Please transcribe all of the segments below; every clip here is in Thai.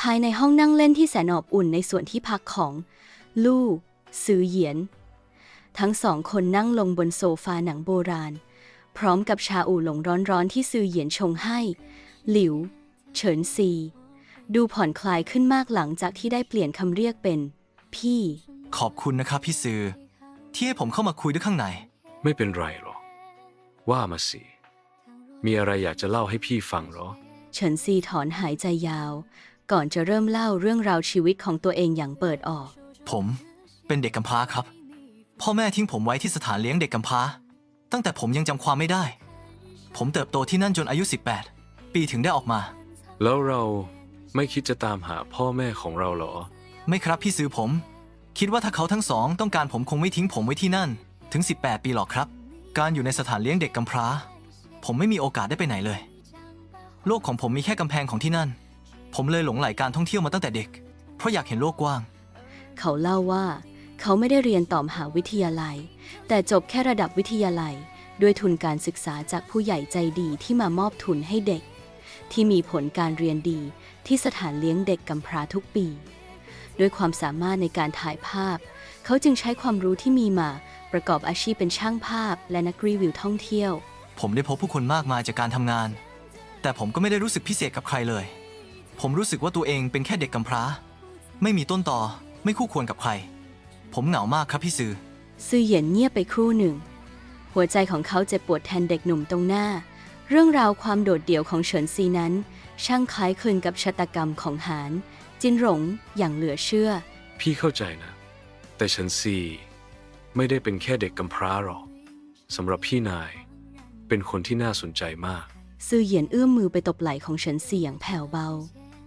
ภายในห้องนั่งเล่นที่แสนอบอุ่นในส่วนที่พักของ ลู่ซือเหยียน ทั้งสองคนนั่งลงบนโซฟาหนังโบราณ พร้อมกับชาอู่หลงร้อนๆที่ซือเหยียนชงให้ หลิว เฉินซี ดูผ่อนคลายขึ้นมากหลังจากที่ได้เปลี่ยนคำเรียกเป็น พี่ ขอบคุณนะครับพี่ซือ ที่ให้ผมเข้ามาคุยด้วยข้างใน ไม่เป็นไรหรอกว่ามาสิ มีอะไรอยากจะเล่าให้พี่ฟังเหรอ เฉินซีถอนหายใจยาว ก่อนจะเริ่มเล่าเรื่องราวชีวิตของตัวเองอย่างเปิดออก ผมเป็นเด็กกำพร้าครับ พ่อแม่ทิ้งผมไว้ที่สถานเลี้ยงเด็กกำพร้า ตั้งแต่ผมยังจำความไม่ได้ ผมเติบโตที่นั่นจนอายุ 18 ปีถึงได้ออกมา แล้วเราไม่คิดจะตามหาพ่อแม่ของเราเหรอ ไม่ครับพี่ซื้อผม คิดว่าถ้าเขาทั้งสองต้องการผมคงไม่ทิ้งผมไว้ที่นั่น ถึง 18 ปีหรอกครับ การอยู่ในสถานเลี้ยงเด็กกำพร้า ผมไม่มีโอกาสได้ไปไหนเลย โลกของผมมีแค่กำแพงของที่นั่น ผมเลยหลงไหลการท่องเที่ยวมาตั้งแต่เด็ก เพราะอยากเห็นโลกกว้าง เขาเล่าว่า เขาไม่ได้เรียนต่อมหาวิทยาลัย แต่จบแค่ระดับวิทยาลัย ด้วยทุนการศึกษาจากผู้ใหญ่ใจดีที่มามอบทุนให้เด็ก ที่มีผลการเรียนดีที่สถานเลี้ยงเด็กกำพร้าทุกปี ด้วยความสามารถในการถ่ายภาพ เขาจึงใช้ความรู้ที่มีมาประกอบอาชีพเป็นช่างภาพ และนักรีวิวท่องเที่ยว ผมได้พบผู้คนมากมายจากการทำงาน แต่ผมก็ไม่ได้รู้สึกพิเศษกับใครเลย ผมรู้สึกว่าตัวเองเป็นแค่เด็กกำพร้า ไม่มีต้นต่อไม่คู่ควรกับใคร ผมเหงามากครับพี่ซือ ซือเหยียนเงียบไปครู่หนึ่ง หัวใจของเขาเจ็บปวดแทนเด็กหนุ่มตรงหน้า เรื่องราวความโดดเดี่ยวของเฉินซีนั้น ช่างคล้ายคลึงกับชะตากรรมของหาน จินหลงอย่างเหลือเชื่อ พี่เข้าใจนะ แต่ฉันซีไม่ได้เป็นแค่เด็กกำพร้าหรอกสำหรับพี่นาย เป็นคนที่น่าสนใจมาก ซือเหยียนเอื้อมมือไปตบไหล่ของเฉินซีอย่างแผ่วเบา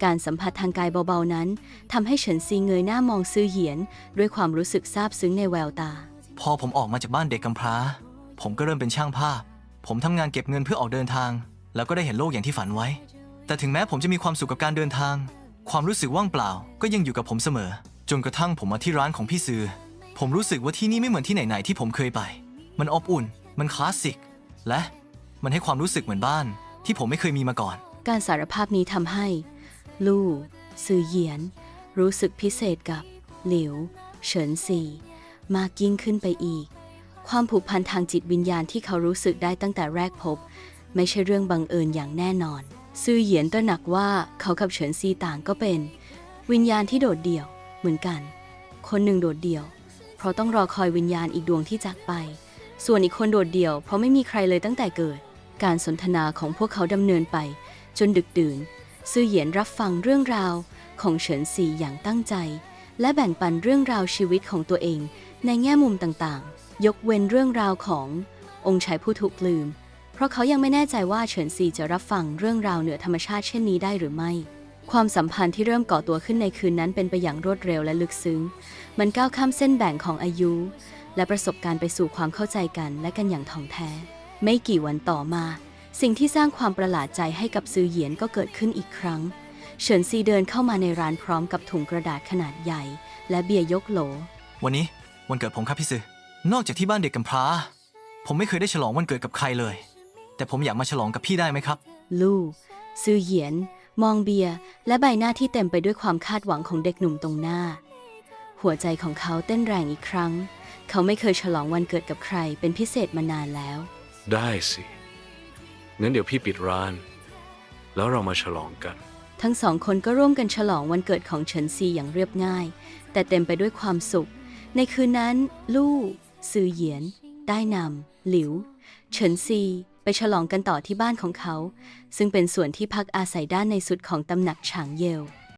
การสัมผัสทางกายเบาๆนั้นทำให้เฉินซีเงยหน้ามองซือเหยียน ด้วยความรู้สึกซาบซึ้งในแววตา พอผมออกมาจากบ้านเด็กกำพร้า ผมก็เริ่มเป็นช่างภาพ ผมทำงานเก็บเงินเพื่อออกเดินทาง แล้วก็ได้เห็นโลกอย่างที่ฝันไว้ แต่ถึงแม้ผมจะมีความสุขกับการเดินทาง ความรู้สึกว่างเปล่า ก็ยังอยู่กับผมเสมอ จนกระทั่งผมมาที่ร้านของพี่ซือ ผมรู้สึกว่าที่นี่ไม่เหมือนที่ไหนๆที่ผมเคยไป มันอบอุ่น มันคลาสสิก และมันให้ความรู้สึกเหมือนบ้าน ที่ผมไม่เคยมีมาก่อน การสารภาพนี้ทำให้ ลู่ซือเหยียน รู้สึกพิเศษกับหลิว เฉินซีมากยิ่งขึ้นไปอีก ความผูกพันทางจิตวิญญาณที่เขารู้สึกได้ตั้งแต่แรกพบ ไม่ใช่เรื่องบังเอิญอย่างแน่นอน ซือเหยียนตระหนักว่าเขากับเฉินซีต่างก็เป็น วิญญาณที่โดดเดี่ยวเหมือนกัน คนหนึ่งโดดเดี่ยว เพราะต้องรอคอยวิญญาณอีกดวงที่จากไป ส่วนอีกคนโดดเดี่ยวเพราะไม่มีใครเลยตั้งแต่เกิด การสนทนาของพวกเขาดำเนินไป จนดึกดื่น ซื่อเหยียนรับฟังเรื่องราวของเฉินซีอย่างตั้งใจ และแบ่งปันเรื่องราวชีวิตของตัวเองในแง่มุมต่างๆ ยกเว้นเรื่องราวขององค์ชายผู้ถูกลืม เพราะเขายังไม่แน่ใจว่าเฉินซีจะรับฟังเรื่องราวเหนือธรรมชาติเช่นนี้ได้หรือไม่ ความสัมพันธ์ที่เริ่มก่อตัวขึ้นในคืนนั้นเป็นไปอย่างรวดเร็วและลึกซึ้ง มันก้าวข้ามเส้นแบ่งของอายุ และประสบการณ์ไปสู่ความเข้าใจกันและกันอย่างท่องแท้ ไม่กี่วันต่อมา สิ่งที่สร้างความประหลาดใจให้กับซือเหยียนก็เกิดขึ้นอีกครั้ง เฉินซีเดินเข้ามาในร้านพร้อมกับถุงกระดาษขนาดใหญ่ และเบียร์ยกโหล วันนี้วันเกิดผมครับพี่ซือนอกจากที่บ้านเด็กกำพร้า ผมไม่เคยได้ฉลองวันเกิดกับใครเลย แต่ผมอยากมาฉลองกับพี่ได้ไหมครับ ลู่ซือเหยียน มองเบียร์และใบหน้าที่เต็มไปด้วยความคาดหวังของเด็กหนุ่มตรงหน้า หัวใจของเขาเต้นแรงอีกครั้ง เขาไม่เคยฉลองวันเกิดกับใครเป็นพิเศษมานานแล้ว ได้สิ งั้นเดี๋ยวพี่ปิดร้าน แล้วเรามาฉลองกัน ทั้งสองคนก็ร่วมกันฉลองวันเกิดของเฉินซีอย่างเรียบง่าย แต่เต็มไปด้วยความสุข ในคืนนั้น ลู่ซือเหยียน ได้นำหลิว เฉินซีไปฉลองกันต่อที่บ้านของเขา ซึ่งเป็นส่วนที่พักอาศัยด้านในสุดของตำหนักฉางเยว